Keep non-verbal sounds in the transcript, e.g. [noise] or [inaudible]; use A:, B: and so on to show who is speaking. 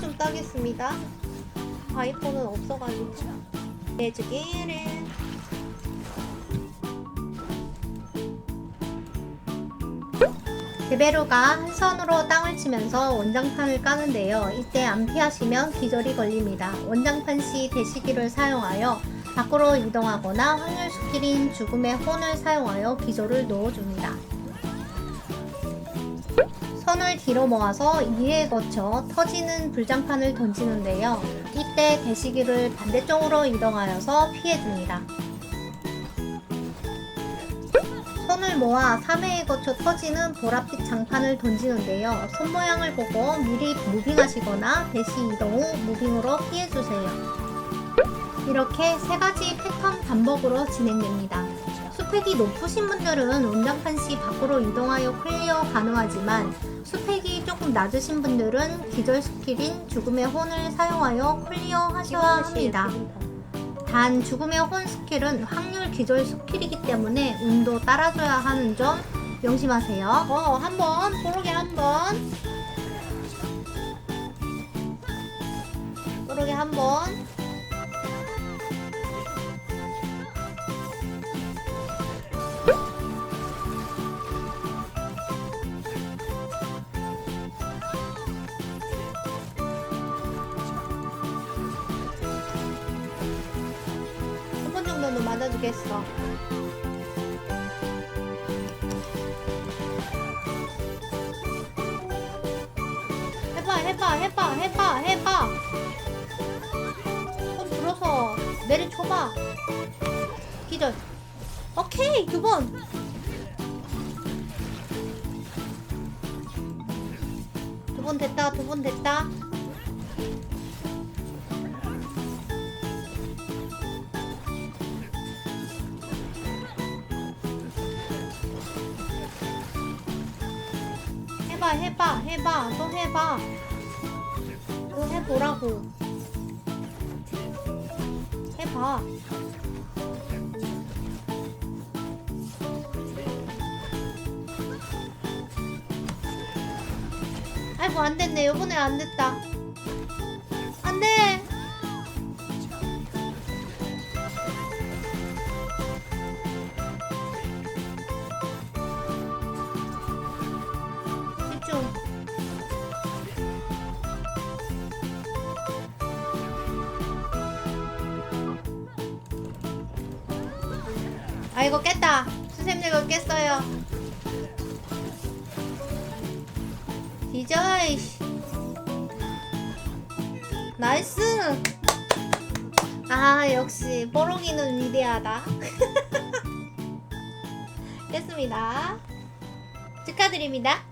A: 좀 따겠습니다. 아이폰은 없어가지고. 해주기를. 베베루가 한 손으로 땅을 치면서 원장판을 까는데요. 이때 안 피하시면 기절이 걸립니다. 원장판 시 대시기를 사용하여 밖으로 이동하거나 확률 스킬인 죽음의 혼을 사용하여 기절을 넣어줍니다. 손을 뒤로 모아서 이에 거쳐 터지는 불장판을 던지는데요. 이때 대시기를 반대쪽으로 이동하여서 피해줍니다. 손을 모아 3회에 거쳐 터지는 보랏빛 장판을 던지는데요. 손 모양을 보고 미리 무빙하시거나 대시 이동 후 무빙으로 피해주세요. 이렇게 세 가지 패턴 반복으로 진행됩니다. 수팩이 높으신 분들은 원장판 시 밖으로 이동하여 클리어 가능하지만 수팩이 조금 낮으신 분들은 기절 스킬인 죽음의 혼을 사용하여 클리어 하셔야 합니다. 단 죽음의 혼 스킬은 확률 기절 스킬이기 때문에 운도 따라줘야 하는 점 명심하세요. 어, 한번 뽀록에 한번 뽀록에 한번 주겠어. 해봐, 해봐, 해봐, 해봐, 해봐. 손 들어서 내려쳐봐. 기절. 오케이, 두 번. 두 번 됐다, 두 번 됐다. 해봐 해봐 해봐. 또 해봐. 또 해보라고. 해봐. 아이고 안됐네. 요번에 안됐다. 안돼 아이고 깼다. 수쌤들 거 깼어요. 디저이. 나이스. 아 역시 뽀록이는 위대하다. [laughs] 깼습니다. 축하드립니다